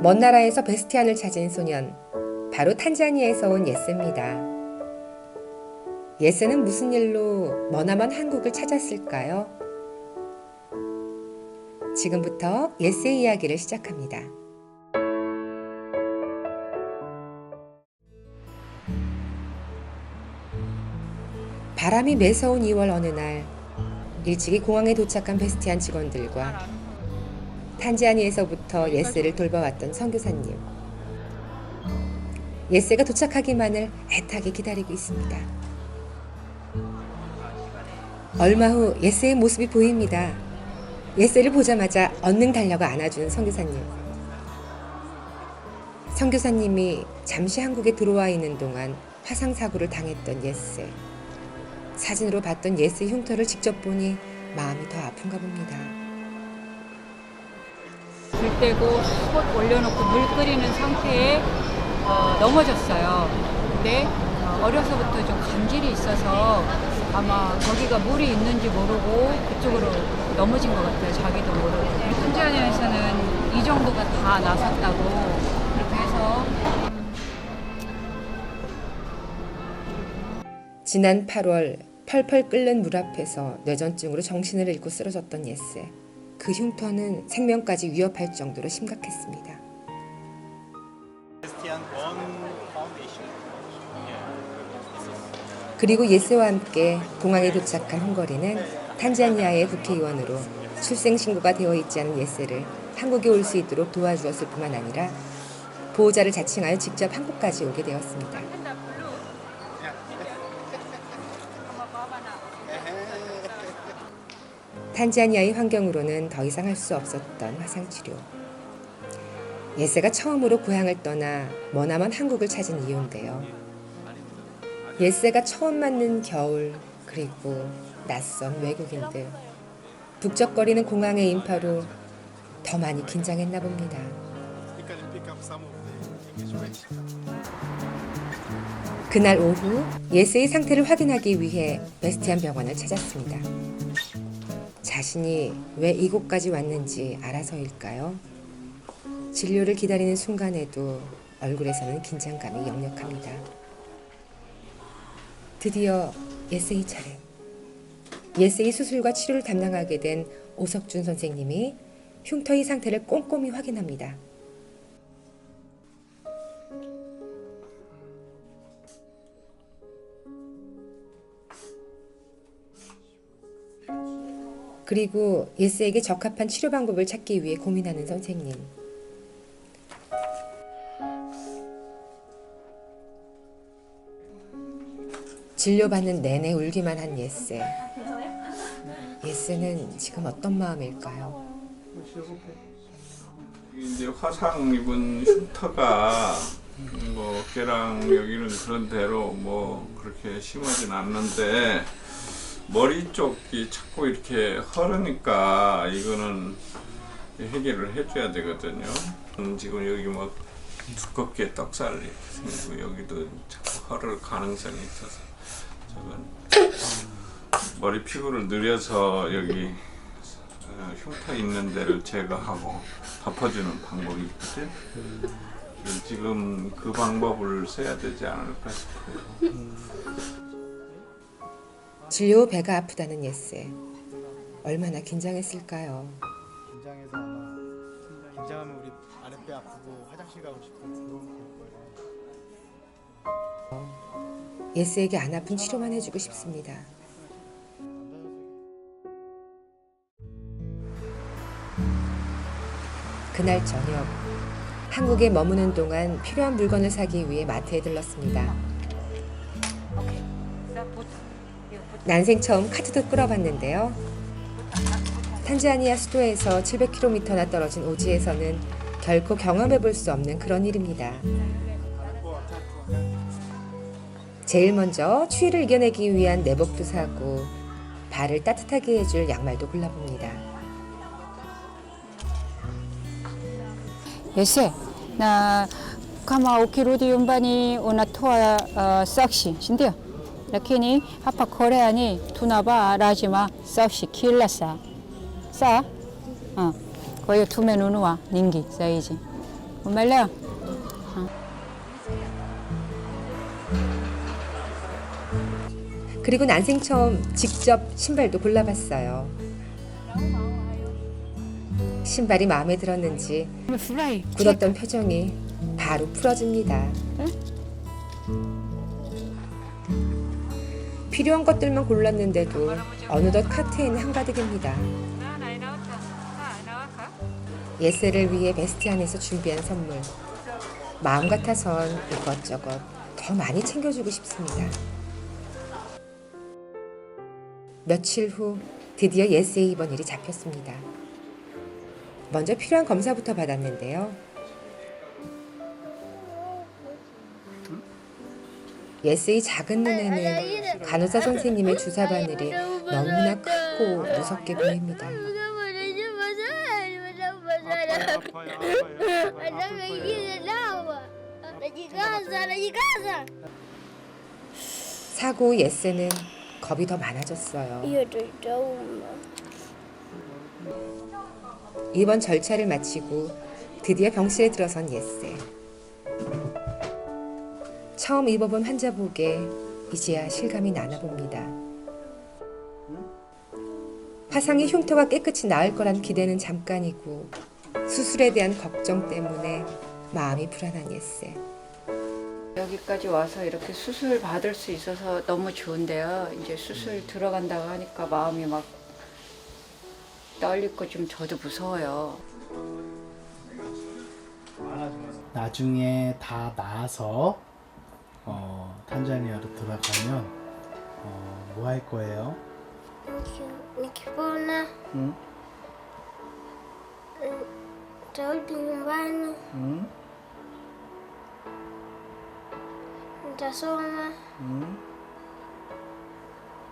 먼 나라에서 베스티안을 찾은 소년, 바로 탄자니아에서 온 예스입니다. 예스는 무슨 일로 머나먼 한국을 찾았을까요? 지금부터 예스의 이야기를 시작합니다. 바람이 매서운 2월 어느 날 일찍이 공항에 도착한 베스티안 직원들과 탄자니에서부터 예스를 돌봐왔던 선교사님. 예스가 도착하기만을 애타게 기다리고 있습니다. 얼마 후 예스의 모습이 보입니다. 예스를 보자마자 얼른 달려가 안아주는 선교사님. 선교사님이 잠시 한국에 들어와 있는 동안 화상 사고를 당했던 예스. 사진으로 봤던 예스의 흉터를 직접 보니 마음이 더 아픈가 봅니다. 불 떼고 솥 올려놓고 물 끓이는 상태에 어, 넘어졌어요. 근데 어, 어려서부터 좀 감질이 있어서 아마 거기가 물이 있는지 모르고 그쪽으로 넘어진 것 같아요. 자기도 모르고. 탄자니아에서는 이 정도가 다 나섰다고 그렇게 해서 지난 8월 펄펄 끓는 물 앞에서 뇌전증으로 정신을 잃고 쓰러졌던 예스. 그 흉터는 생명까지 위협할 정도로 심각했습니다. Foundation. 그리고 예스와 함께 공항에 도착한 헝거리는 탄자니아의 국회의원으로 출생신고가 되어 있지 않은 예스를 한국에 올 수 있도록 도와주었을 뿐만 아니라 보호자를 자칭하여 직접 한국까지 오게 되었습니다. 탄자니아의 환경으로는 더 이상 할 수 없었던 화상치료. 예스가 처음으로 고향을 떠나 머나먼 한국을 찾은 이유인데요. 예스가 처음 맞는 겨울 그리고 낯선 외국인들 북적거리는 공항의 인파로 더 많이 긴장했나 봅니다. 그날 오후 예스의 상태를 확인하기 위해 베스티안 병원을 찾았습니다. 자신이 왜 이곳까지 왔는지 알아서일까요? 진료를 기다리는 순간에도 얼굴에서는 긴장감이 역력합니다. 드디어 예스의 차례. 예스의 수술과 치료를 담당하게 된 오석준 선생님이 흉터의 상태를 꼼꼼히 확인합니다. 그리고 예스에게 적합한 치료 방법을 찾기 위해 고민하는 선생님. 진료받는 내내 울기만 한 예스. 예스는 지금 어떤 마음일까요? 이제 화상 입은 흉터가 뭐 어깨랑 여기는 그런 대로 뭐 그렇게 심하진 않는데 머리 쪽이 자꾸 이렇게 허르니까 이거는 해결을 해줘야 되거든요. 음, 지금 여기 뭐 두껍게 떡살 이렇게 생기고 여기도 자꾸 허를 가능성이 있어서 저건 머리 피부를 늘려서 여기 어, 흉터 있는 데를 제거하고 덮어주는 방법이 있거든. 지금 그 방법을 써야 되지 않을까 싶어요. 진료 후 배가 아프다는 예스. 얼마나 긴장했을까요? 긴장해서 아마 긴장하면 우리 아랫배 아프고 화장실 가고 싶고 그런 거예요. 예스에게 안 아픈 치료만 해주고 싶습니다. 그날 저녁 한국에 머무는 동안 필요한 물건을 사기 위해 마트에 들렀습니다. 난생 처음 카드도 끌어봤는데요. 탄자니아 수도에서 700km나 떨어진 오지에서는 결코 경험해 볼 수 없는 그런 일입니다. 제일 먼저 추위를 이겨내기 위한 내복도 사고 발을 따뜻하게 해줄 양말도 골라봅니다. 예세 나 kama ukirudi nyumbani unatoa uh, sakshi si ndio lakini hapa korea ni tunavaa lazima sakshi kila saa saa uh. kwa hiyo tumenunua nyingi zaidi 말래요? 그리고 난생 처음 직접 신발도 골라봤어요. 신발이 마음에 들었는지. 굳었던 표정이 바로 풀어집니다. 필요한 것들만 골랐는데도 어느덧 카트에는 한가득입니다. 예세를 위해 베스티안에서 준비한 선물. 마음 같아선 이것저것 더 많이 챙겨주고 싶습니다. 며칠 후 드디어 예스의 입원 일이 잡혔습니다. 먼저 필요한 검사부터 받았는데요. 예스의 작은 눈에는 간호사 선생님의 주사 바늘이 너무나 크고 무섭게 보입니다. 사고 후 예스는 겁이 더 많아졌어요. 입원 절차를 마치고 드디어 병실에 들어선 예스. 처음 입어본 환자복에 이제야 실감이 나나 봅니다. 화상의 흉터가 깨끗이 나을 거란 기대는 잠깐이고 수술에 대한 걱정 때문에 마음이 불안한 예스. 여기까지 와서 이렇게 수술 받을 수 있어서 너무 좋은데요. 이제 수술 들어간다고 하니까 마음이 막 떨리고 좀 저도 무서워요. 나중에 다 나아서 어, 탄자니아로 들어가면 어, 뭐 할 거예요? Nikipona 응? nitarudi nyumbani, 응? nitasoma, 응?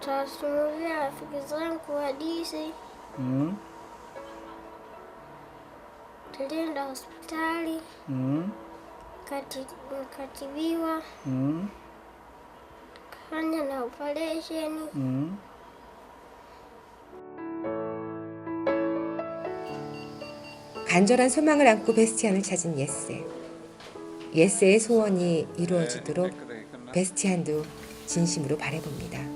nitawasimulia rafiki zangu hadithi, 응? nitaenda hospitali 응? Kati- nikatibiwa, 응? kafanya na operesheni. 응? 간절한 소망을 안고 베스티안을 찾은 예스. 예스의 소원이 이루어지도록 네, 베스티안도 진심으로 바래봅니다.